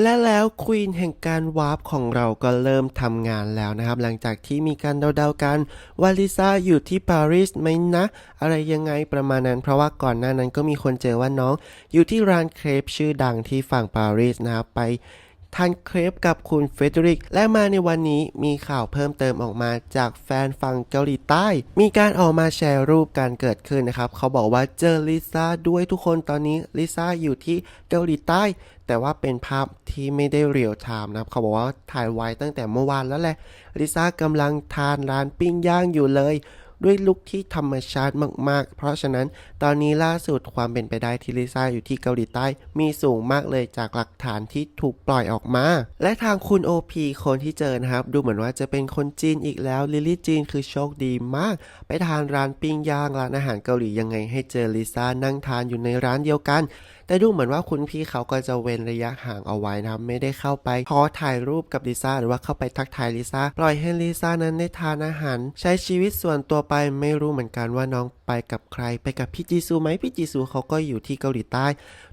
และแล้วควีนแห่งการวาร์ปของเราก็เริ่มทำงานแล้วนะครับ หลังจากที่มีการเดาๆกันว่าลิซ่าอยู่ที่ปารีสไหมนะ อะไรยังไงประมาณนั้น เพราะว่าก่อนหน้านั้นก็มีคนเจอว่าน้อง อยู่ที่ร้านเครปชื่อดังที่ฝั่งปารีสนะครับไป ทานเครปกับคุณเฟเดริก และมาในวันนี้มีข่าวเพิ่มเติมออกมาจากแฟนฝั่งเกาหลีใต้ มีการออกมาแชร์รูปการเกิดขึ้นนะครับ เขาบอกว่าเจอลิซ่าด้วยทุกคนตอนนี้ลิซ่าอยู่ที่เกาหลีใต้ แต่ว่าเป็นภาพที่ไม่ได้เรียลไทม์นะครับ เขาบอกว่าถ่ายไว้ตั้งแต่เมื่อวานแล้วแหละลิซ่ากำลังทานร้านปิ้งย่างอยู่เลย ด้วยลุคที่ธรรมชาติมากๆ เพราะฉะนั้นตอนนี้ล่าสุดความเป็นไปได้ที่ลิซ่าอยู่ที่เกาหลีใต้ มีสูงมากเลยจากหลักฐานที่ถูกปล่อยออกมา และทางคุณ OP คนที่เจอนะครับ ดูเหมือนว่าจะเป็นคนจีนอีกแล้วลิลี่จีนคือโชคดีมาก ไปทานร้านปิ้งย่างร้านอาหารเกาหลียังไงให้เจอลิซ่านั่งทานอยู่ในร้านเดียวกัน แต่ดูเหมือนว่าคุณพี่เขาก็จะเว้นระยะห่างเอาไว้นะครับไม่ได้เข้าไปขอถ่ายรูปกับลิซ่าหรือว่าเข้าไปทักทายลิซ่าปล่อยให้ลิซ่านั้นได้ทานอาหาร ใช้ชีวิตส่วนตัวไปไม่รู้เหมือนกันว่าน้อง ไปกับใครไปกับพี่จีซูไหมพี่จีซูเขาก็อยู่ที่เกาหลีใต้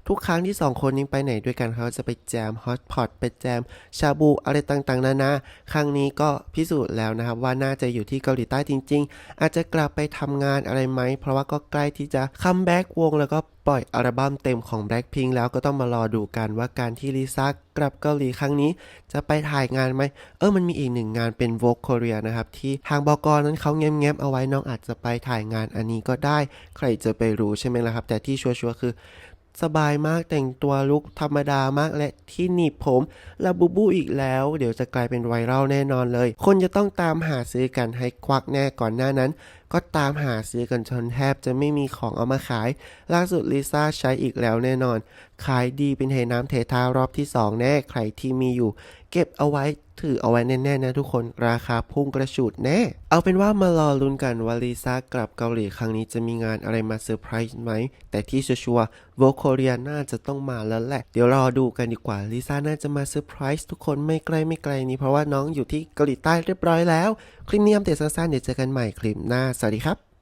ทุกครั้งที่สองคนนี้ไปไหนด้วยกันเขาจะไปแจมฮอตพอตไปแจมชาบูอะไรต่างๆ นานาครั้งนี้ก็พิสูจน์แล้วนะครับว่าน่าจะอยู่ที่เกาหลีใต้จริง ๆ อาจจะกลับไปทำงานอะไรไหม เพราะว่าก็ใกล้ที่จะคัมแบ็กวงแล้วก็ปล่อยอัลบั้มเต็มของ Blackpink แล้วก็ต้องมารอดูกันว่าการที่ลิซ่า กลับเกาหลีครั้งนี้ จะไปถ่ายงานไหม เออมันมีอีกหนึ่งงานเป็น Vogue Korea นะครับ ที่ทางบกนั้นเขาแง้มๆเอาไว้น้องอาจจะไปถ่ายงานอันนี้ก็ได้ ใครจะไปรู้ใช่ไหมล่ะครับ แต่ที่ชัวร์ๆคือสบายมากแต่งตัวลุคธรรมดามากและที่หนีบผมลาบูบูอีกแล้ว เดี๋ยวจะกลายเป็นไวรัลแน่นอนเลย คนจะต้องตามหาซื้อกันให้ควักแน่ก่อนหน้านั้น ก็ตามหาซื้อกันจนแทบจะไม่มีของเอามาขาย ล่าสุดลิซ่าใช้อีกแล้วแน่นอน ขายดีเป็นเทน้ำเทท่ารอบที่ 2 แน่ ใครที่มีอยู่ เก็บเอาไว้ถือเอาไว้แน่ๆนะทุกคนราคาพุ่งกระฉูดแน่ เอาเป็นว่ามารอลุ้นกันว่าลิซ่ากลับเกาหลีครั้งนี้จะมีงานอะไรมาเซอร์ไพรส์ไหม แต่ที่ชัวร์ๆโวโคเรียน่าจะต้องมาแล้วแหละ เดี๋ยวรอดูกันดีกว่าลิซ่าน่าจะมาเซอร์ไพรส์ทุกคนไม่ไกลไม่ไกลนี้เพราะว่าน้องอยู่ที่เกาหลีใต้เรียบร้อยแล้ว คลิปนี้อัปเดตสั้นๆเดี๋ยวเจอกันใหม่คลิปหน้าสวัสดีครับ